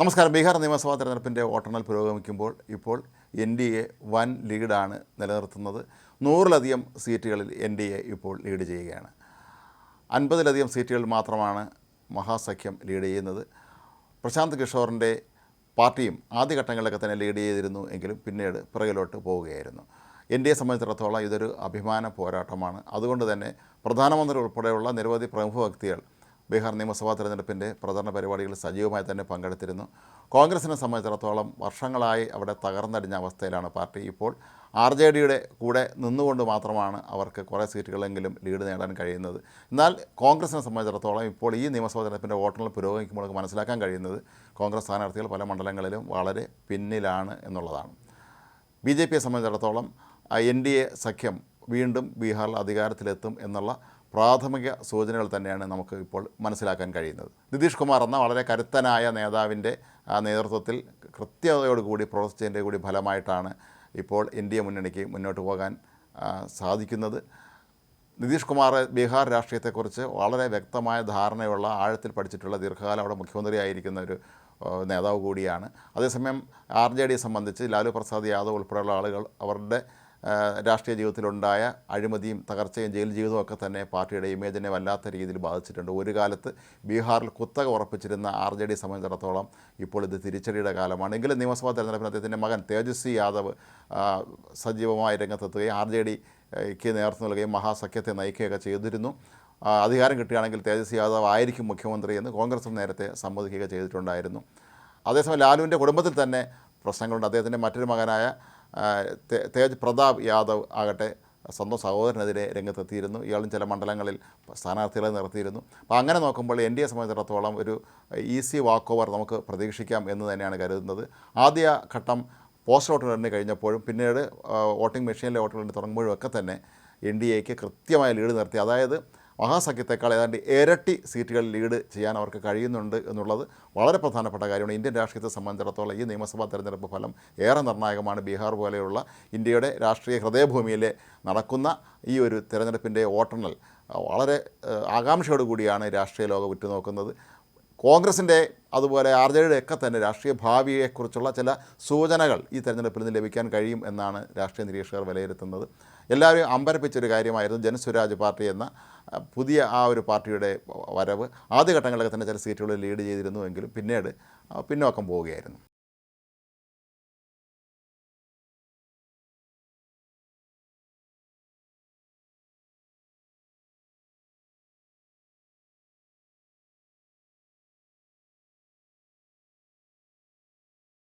നമസ്കാരം. ബീഹാർ നിയമസഭാ തെരഞ്ഞെടുപ്പിന്റെ വോട്ടെണ്ണൽ പുരോഗമിക്കുമ്പോൾ ഇപ്പോൾ എൻ ഡി എ വൻ ലീഡാണ് നിലനിർത്തുന്നത്. നൂറിലധികം സീറ്റുകളിൽ എൻ ഡി എ ഇപ്പോൾ ലീഡ് ചെയ്യുകയാണ്. അൻപതിലധികം സീറ്റുകളിൽ മാത്രമാണ് മഹാസഖ്യം ലീഡ് ചെയ്യുന്നത്. പ്രശാന്ത് കിഷോറിന്റെ പാർട്ടിയും ആദ്യഘട്ടങ്ങളിലൊക്കെ തന്നെ ലീഡ് ചെയ്തിരുന്നു എങ്കിലും പിന്നീട് പിറകിലോട്ട് പോവുകയായിരുന്നു. എൻ ഡി എ സംബന്ധിച്ചിടത്തോളം ഇതൊരു അഭിമാന പോരാട്ടമാണ്. അതുകൊണ്ട് തന്നെ പ്രധാനമന്ത്രി ഉൾപ്പെടെയുള്ള നിരവധി പ്രമുഖ വ്യക്തികൾ ബീഹാർ നിയമസഭാ തെരഞ്ഞെടുപ്പിന്റെ പ്രചരണ പരിപാടികളിൽ സജീവമായി തന്നെ പങ്കെടുത്തിരുന്നു. കോൺഗ്രസിനെ സംബന്ധിച്ചിടത്തോളം വർഷങ്ങളായി അവിടെ തകർന്നടിഞ്ഞ അവസ്ഥയിലാണ് പാർട്ടി. ഇപ്പോൾ ആർ ജെ ഡിയുടെ കൂടെ നിന്നുകൊണ്ട് മാത്രമാണ് അവർക്ക് കുറേ സീറ്റുകളെങ്കിലും ലീഡ് നേടാൻ കഴിയുന്നത്. എന്നാൽ കോൺഗ്രസിനെ സംബന്ധിച്ചിടത്തോളം ഇപ്പോൾ ഈ നിയമസഭാ തെരഞ്ഞെടുപ്പിന്റെ വോട്ടെണ്ണൽ പുരോഗമിക്കുമ്പോൾ മനസ്സിലാക്കാൻ കഴിയുന്നത് കോൺഗ്രസ് സ്ഥാനാർത്ഥികൾ പല മണ്ഡലങ്ങളിലും വളരെ പിന്നിലാണ് എന്നുള്ളതാണ്. ബി ജെ പിയെ സംബന്ധിച്ചിടത്തോളം എൻ ഡി എ സഖ്യം വീണ്ടും ബീഹാറിൽ അധികാരത്തിലെത്തും എന്നുള്ള പ്രാഥമിക സൂചനകൾ തന്നെയാണ് നമുക്ക് ഇപ്പോൾ മനസ്സിലാക്കാൻ കഴിയുന്നത്. നിതീഷ് കുമാർ എന്ന വളരെ കരുത്തനായ നേതാവിന്റെ നേതൃത്വത്തിൽ കൃത്യതയോടുകൂടി പ്രവർത്തിച്ചതിന്റെ കൂടി ഫലമായിട്ടാണ് ഇപ്പോൾ ഇന്ത്യ മുന്നണിക്ക് മുന്നോട്ട് പോകാൻ സാധിക്കുന്നത്. നിതീഷ് കുമാർ ബീഹാർ രാഷ്ട്രീയത്തെക്കുറിച്ച് വളരെ വ്യക്തമായ ധാരണയുള്ള ആഴത്തിൽ പഠിച്ചിട്ടുള്ള ദീർഘകാലം അവിടെ മുഖ്യമന്ത്രിയായിരിക്കുന്ന ഒരു നേതാവ് കൂടിയാണ്. അതേസമയം ആർ ജെ ഡിയെ സംബന്ധിച്ച് ലാലു പ്രസാദ് യാദവ് ഉൾപ്പെടെയുള്ള ആളുകൾ അവരുടെ രാഷ്ട്രീയ ജീവിതത്തിലുണ്ടായ അഴിമതിയും തകർച്ചയും ജയിൽ ജീവിതവും ഒക്കെ തന്നെ പാർട്ടിയുടെ ഇമേജിനെ വല്ലാത്ത രീതിയിൽ ബാധിച്ചിട്ടുണ്ട്. ഒരു കാലത്ത് ബീഹാറിൽ കുത്തക ഉറപ്പിച്ചിരുന്ന ആർ ജെ ഡി സംബന്ധിച്ചിടത്തോളം ഇപ്പോൾ ഇത് തിരിച്ചടിയുടെ കാലമാണ്. എങ്കിലും നിയമസഭാ തെരഞ്ഞെടുപ്പിന് അദ്ദേഹത്തിന്റെ മകൻ തേജസ്വി യാദവ് സജീവമായി രംഗത്തെത്തുകയും ആർ ജെ ഡിക്ക് നേതൃത്വം നൽകുകയും മഹാസഖ്യത്തെ നയിക്കുകയൊക്കെ ചെയ്തിരുന്നു. അധികാരം കിട്ടുകയാണെങ്കിൽ തേജസ്വി യാദവ് ആയിരിക്കും മുഖ്യമന്ത്രി എന്ന് കോൺഗ്രസും നേരത്തെ സമ്മതിക്കുക ചെയ്തിട്ടുണ്ടായിരുന്നു. അതേസമയം ലാലുവിന്റെ കുടുംബത്തിൽ തന്നെ പ്രശ്നങ്ങളുണ്ട്. അദ്ദേഹത്തിന്റെ മറ്റൊരു മകനായ തേജ് പ്രതാപ് യാദവ് ആകട്ടെ സ്വന്തം സഹോദരനെതിരെ രംഗത്തെത്തിയിരുന്നു. ഇയാളും ചില മണ്ഡലങ്ങളിൽ സ്ഥാനാർത്ഥികളെ നിർത്തിയിരുന്നു. അപ്പോൾ അങ്ങനെ നോക്കുമ്പോൾ എൻ ഡി എ സംബന്ധിച്ചിടത്തോളം ഒരു ഈസി വാക്ക് ഓവർ നമുക്ക് പ്രതീക്ഷിക്കാം എന്ന് തന്നെയാണ് കരുതുന്നത്. ആദ്യ ഘട്ടം പോസ്റ്റ് വോട്ടുകൾ എണ്ണി കഴിഞ്ഞപ്പോഴും പിന്നീട് വോട്ടിംഗ് മെഷീനിലെ വോട്ടുകൾ എണ്ണി തുടങ്ങുമ്പോഴും ഒക്കെ തന്നെ എൻ ഡി എക്ക് കൃത്യമായ ലീഡ് നിർത്തി. അതായത് മഹാസഖ്യത്തെക്കാൾ ഏതാണ്ട് ഇരട്ടി സീറ്റുകൾ ലീഡ് ചെയ്യാൻ അവർക്ക് കഴിയുന്നുണ്ട് എന്നുള്ളത് വളരെ പ്രധാനപ്പെട്ട കാര്യമാണ്. ഇന്ത്യൻ രാഷ്ട്രീയത്തെ സംബന്ധിച്ചിടത്തോളം ഈ നിയമസഭാ തെരഞ്ഞെടുപ്പ് ഫലം ഏറെ നിർണായകമാണ്. ബീഹാർ പോലെയുള്ള ഇന്ത്യയുടെ രാഷ്ട്രീയ ഹൃദയഭൂമിയിലെ നടക്കുന്ന ഈ ഒരു തെരഞ്ഞെടുപ്പിന്റെ വോട്ടെണ്ണൽ വളരെ ആകാംക്ഷയോടുകൂടിയാണ് രാഷ്ട്രീയ ലോകം ഉറ്റുനോക്കുന്നത്. കോൺഗ്രസിന്റെ അതുപോലെ ആർ ജെ ഡിയുടെ ഒക്കെ തന്നെ രാഷ്ട്രീയ ഭാവിയെക്കുറിച്ചുള്ള ചില സൂചനകൾ ഈ തെരഞ്ഞെടുപ്പിൽ നിന്ന് ലഭിക്കാൻ കഴിയും എന്നാണ് രാഷ്ട്രീയ നിരീക്ഷകർ വിലയിരുത്തുന്നത്. എല്ലാവരും അമ്പരപ്പിച്ചൊരു കാര്യമായിരുന്നു ജനസ്വരാജ് പാർട്ടി എന്ന പുതിയ ആ ഒരു പാർട്ടിയുടെ വരവ്. ആദ്യഘട്ടങ്ങളിലൊക്കെ തന്നെ ചില സീറ്റുകളിൽ ലീഡ് ചെയ്തിരുന്നുവെങ്കിലും പിന്നീട് പിന്നോക്കം പോവുകയായിരുന്നു.